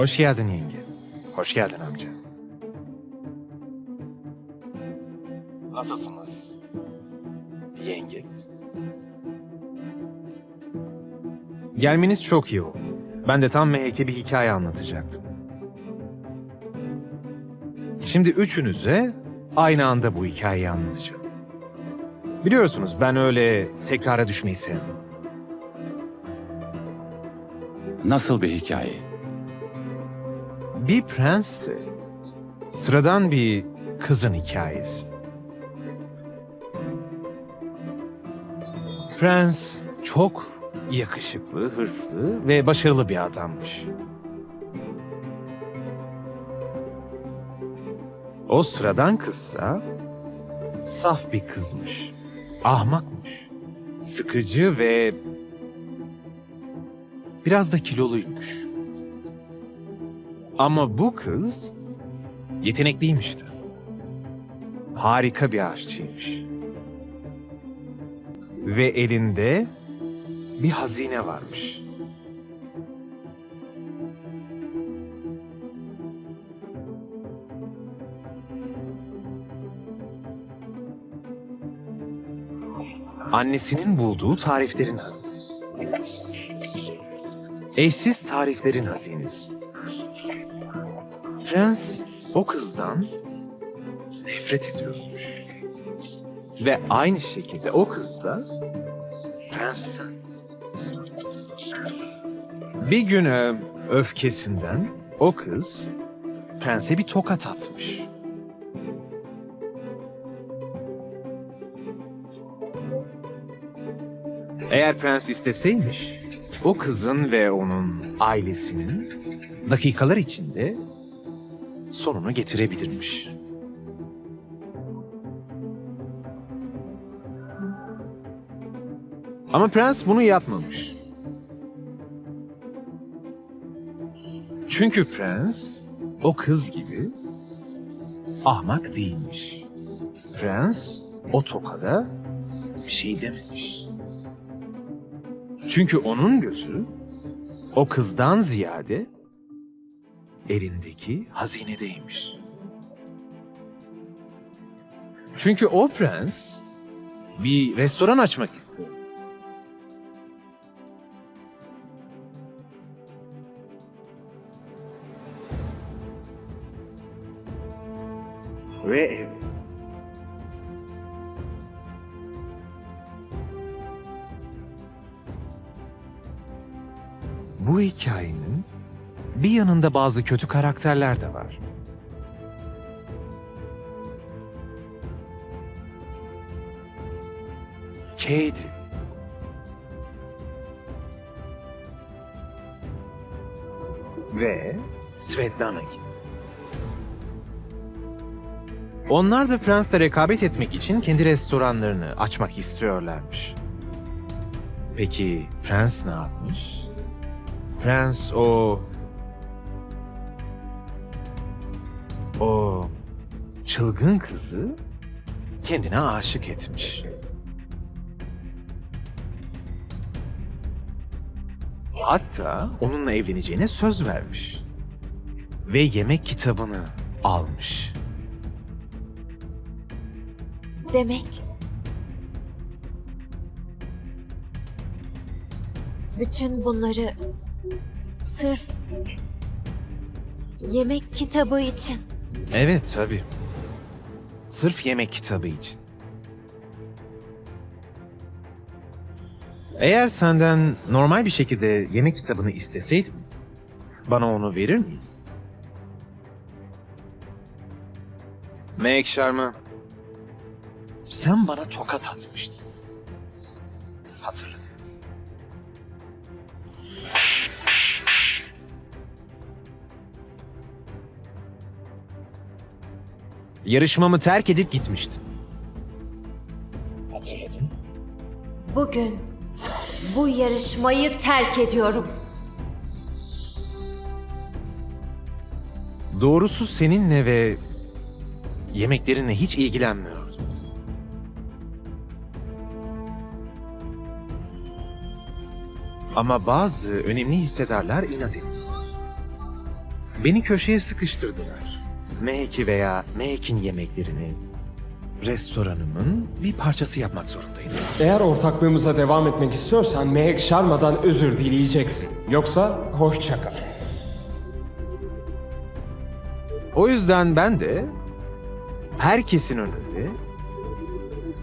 Hoş geldin yenge. Hoş geldin amca. Nasılsınız? Yenge. Gelmeniz çok iyi oldu. Ben de tam Mehek'e bir hikaye anlatacaktım. Şimdi üçünüze aynı anda bu hikayeyi anlatacağım. Biliyorsunuz ben öyle tekrara düşmeyi sevmem. Nasıl bir hikaye? Bir prens de sıradan bir kızın hikayesi. Prens çok yakışıklı, hırslı ve başarılı bir adammış. O sıradan kızsa saf bir kızmış. Ahmakmış. Sıkıcı ve biraz da kiloluymuş. Ama bu kız yetenekliymiş de. Harika bir aşçıymış. Ve elinde bir hazine varmış. Annesinin bulduğu tariflerin hazinesi. Eşsiz tariflerin hazinesi. Prens o kızdan nefret ediyormuş. Ve aynı şekilde o kız da prensten. Bir gün öfkesinden o kız prense bir tokat atmış. Eğer prens isteseymiş, o kızın ve onun ailesinin dakikalar içinde sonunu getirebilirmiş. Ama prens bunu yapmamış. Çünkü prens o kız gibi ahmak değilmiş. Prens o tokada bir şey dememiş. Çünkü onun gözü o kızdan ziyade elindeki hazinedeymiş. Çünkü o prens bir restoran açmak istiyor. Ve evet. Bu hikayenin bir yanında bazı kötü karakterler de var. Kate. Ve Svetlana gibi. Onlar da prensle rekabet etmek için kendi restoranlarını açmak istiyorlarmış. Peki prens ne yapmış? Prens o... O çılgın kızı kendine aşık etmiş. Hatta onunla evleneceğine söz vermiş. Ve yemek kitabını almış. Demek bütün bunları sırf yemek kitabı için Evet tabii. Sırf yemek kitabı için. Eğer senden normal bir şekilde yemek kitabını isteseydim, bana onu verir miydin? Meg Sharma, sen bana tokat atmıştın. Hatırladım. Yarışmamı terk edip gitmiştim. Hatırladın? bugün bu yarışmayı terk ediyorum. Doğrusu seninle ve yemeklerinle hiç ilgilenmiyordum. Ama bazı önemli hissedarlar inat etti. Beni köşeye sıkıştırdılar. Mehki veya Mehk'in yemeklerini restoranımın bir parçası yapmak zorundaydım. Eğer ortaklığımıza devam etmek istiyorsan Mehek Sharma'dan özür dileyeceksin. Yoksa hoşça kal. O yüzden ben de herkesin önünde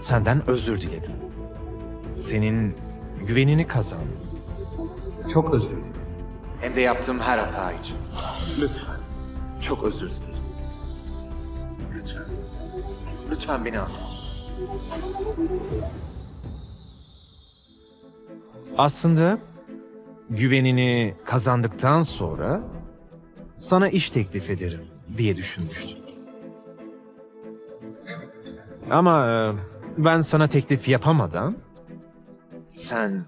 senden özür diledim. Senin güvenini kazandım. Çok özür dilerim. Hem de yaptığım her hata için. Lütfen. Çok özür dilerim. Lütfen. Beni anla. Aslında güvenini kazandıktan sonra sana iş teklif ederim diye düşünmüştüm. Ama e, ben sana teklif yapamadan sen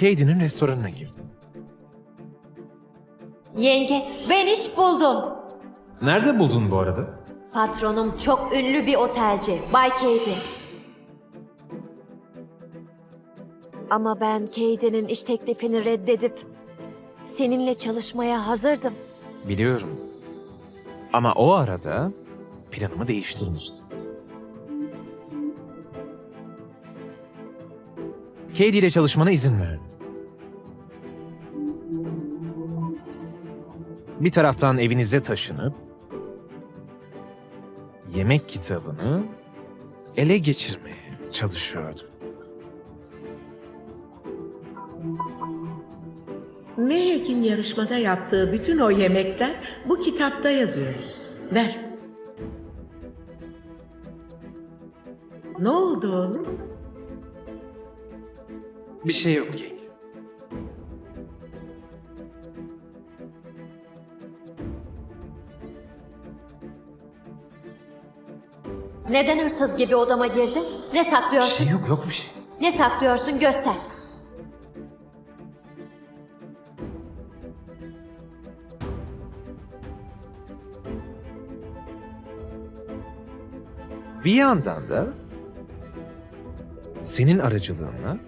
Katie'nin restoranına girdin. Yenge, ben iş buldum. Nerede buldun bu arada? Patronum çok ünlü bir otelci, Bay Katie. Ama ben Katie'nin iş teklifini reddedip seninle çalışmaya hazırdım. Biliyorum. Ama o arada planımı değiştirmiştim. Katie ile çalışmana izin verdim. Bir taraftan evinize taşınıp yemek kitabını ele geçirmeye çalışıyordum. Mehek'in yarışmada yaptığı bütün o yemekler bu kitapta yazıyor. Ver. Ne oldu oğlum? Bir şey yok yenge. Neden hırsız gibi odama girdin? Ne Bir saklıyorsun? şey yok, yok bir şey. Ne saklıyorsun göster. Bir yandan da senin aracılığınla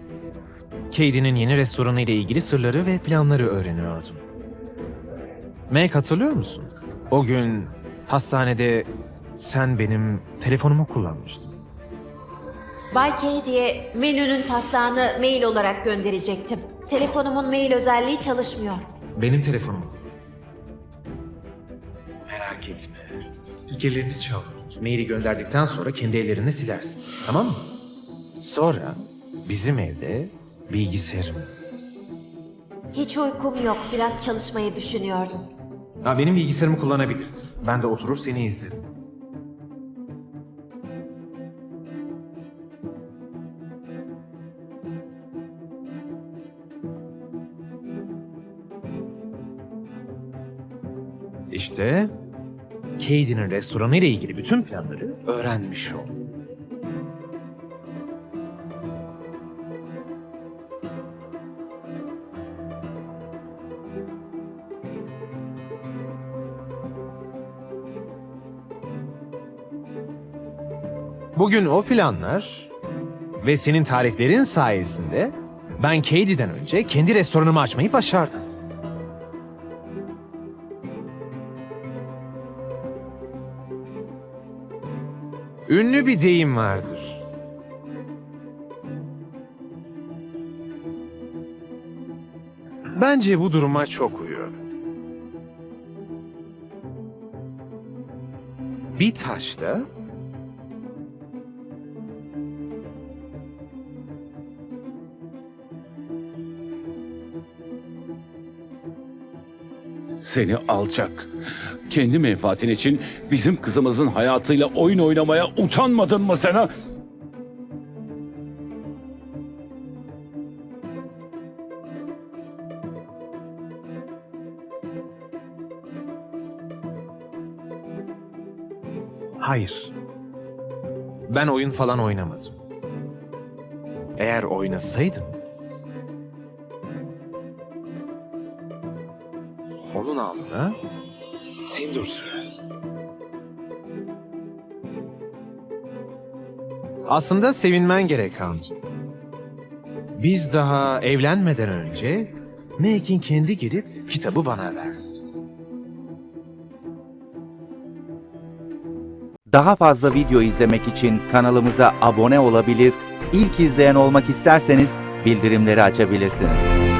Katie'nin yeni restoranı ile ilgili sırları ve planları öğreniyordum. Meg hatırlıyor musun? O gün hastanede sen benim telefonumu kullanmıştın. Bay Katie'ye menünün taslağını mail olarak gönderecektim. Telefonumun mail özelliği çalışmıyor. Benim telefonum. Merak etme. Fikirlerini çal. Maili gönderdikten sonra kendi ellerini silersin. Tamam mı? Sonra bizim evde bilgisayarım. Hiç uykum yok. Biraz çalışmayı düşünüyordum. Ha, benim bilgisayarımı kullanabilirsin. Ben de oturur seni izlerim. İşte Katie'nin restoranı ile ilgili bütün planları öğrenmiş oldum. Bugün o planlar ve senin tariflerin sayesinde ben Katie'den önce kendi restoranımı açmayı başardım. Ünlü bir deyim vardır. Bence bu duruma çok uyuyor. Bir taşla Seni alçak. Kendi menfaatin için bizim kızımızın hayatıyla oyun oynamaya utanmadın mı sen ha? Hayır. Ben oyun falan oynamadım. Eğer oynasaydım... Onun alnına Dur Aslında sevinmen gerek Hamdi. Biz daha evlenmeden önce Meg'in kendi gelip kitabı bana verdi. Daha fazla video izlemek için kanalımıza abone olabilir, ilk izleyen olmak isterseniz bildirimleri açabilirsiniz.